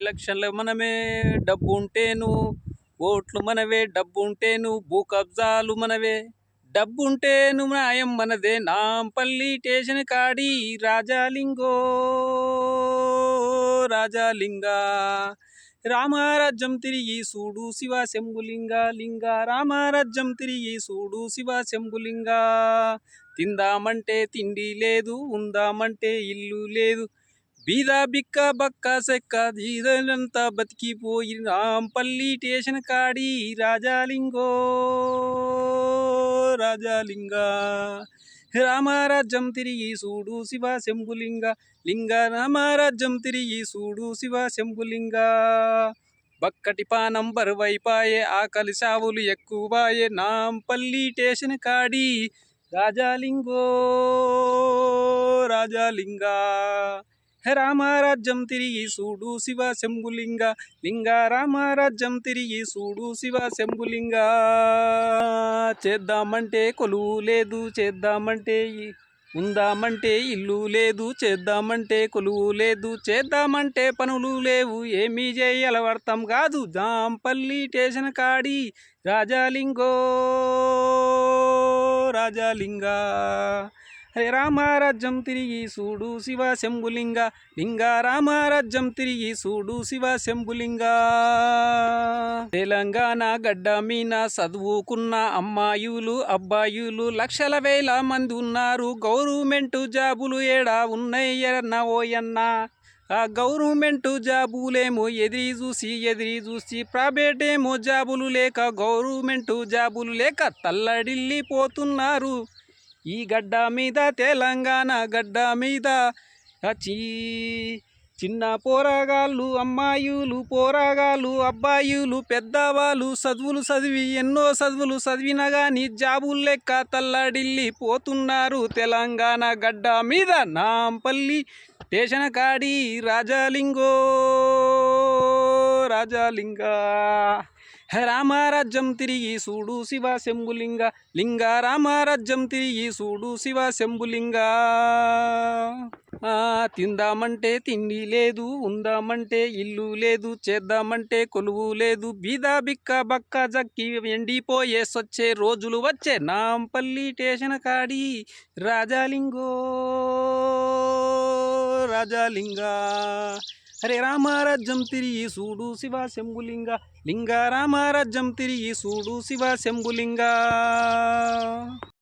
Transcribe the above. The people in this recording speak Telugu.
ఎలక్షన్లో మనమే డబ్బు ఉంటేను ఓట్లు మనవే డబ్బు ఉంటేను భూ కబ్జాలు మనవే. డబ్బు ఉంటేను న్యాయం మనదే నాంపల్లి స్టేషన్ కాడి రాజాలింగో రాజాలింగా. రామారాజ్యం తిరిగి సూడు శివ శంభులింగా లింగా రామారాజ్యం తిరిగి సూడు శివ శంభులింగా. తిందామంటే తిండి లేదు ఉందామంటే ఇల్లు లేదు. బీద బిక్క బక్క సెక్క దీదంతా బతికిపోయి రాంపల్లి స్టేషన్ కాడి రాజాలింగో రాజాలింగా రామారాజ్యం తిరిగి సూడు శివ శంభులింగ లింగ రామారాజ్యం తిరిగి సూడు శివ శంభులింగ బక్కటి పానం బరువైపాయే ఆకలి సావులు ఎక్కువాయే నాంపల్లి స్టేషన్ కాడి రాజాలింగో రాజాలింగా రామారాజ్యం తిరిగి సూడు శివ శంభులింగ లింగ రామారాజ్యం తిరిగి సూడు శివ శంభులింగ. చేద్దామంటే కొలువు లేదు చేద్దామంటే ఉందామంటే ఇల్లు లేదు చేద్దామంటే కొలువు లేదు చేద్దామంటే పనులు లేవు ఏమీ చేయాల అర్థం కాదు. జాంపల్లి స్టేషన్ కాడి రాజాలింగో రాజాలింగా. హరే రామారాజ్యం తిరిగి సూడు శివ శంభులింగ లింగ రామారాజ్యం తిరిగి సూడు శివ శంభులింగ. తెలంగాణ గడ్డ మీన చదువుకున్న అమ్మాయిలు అబ్బాయిలు లక్షల వేల మంది ఉన్నారు. గవర్నమెంట్ జాబులు ఏడా ఉన్నాయన్న ఓయన్న. ఆ గవర్నమెంట్ జాబులేమో ఎదిరి చూసి ఎదిరి చూసి ప్రైవేట్ ఏమో జాబులు లేక గవర్నమెంట్ జాబులు లేక తల్లడిల్లిపోతున్నారు. ఈ గడ్డ మీద తెలంగాణ గడ్డ మీద చీ. చిన్న పోరాగాళ్ళు అమ్మాయిలు పోరాగాళ్ళు అబ్బాయిలు పెద్దవాళ్ళు చదువులు చదివి ఎన్నో చదువులు చదివినా కానీ జాబులు లెక్క తల్లడిల్లి పోతున్నారు. తెలంగాణ గడ్డ మీద నాంపల్లి స్టేషన్ కాడి రాజాలింగో. రాజలింగ. రామరాజ్యం తిరిగి సూడు శివ శంభులింగ. లింగ రామరాజ్యం తిరిగి సూడు శివ శంభులింగ. తిందామంటే తిండి లేదు ఉందామంటే ఇల్లు లేదు చేద్దామంటే కొలువు లేదు. బీద బిక్క బక్క జక్కి ఎండిపోయే సొచ్చే రోజులు వచ్చే నాంపల్లి స్టేషన్ కాడి రాజాలింగో రాజాలింగా. హరే రామారాజ్యం తిరిగి సూడు శివ శంభులింగ లింగ రామారాజ్యం తిరిగి సూడు శివ శంభులింగ.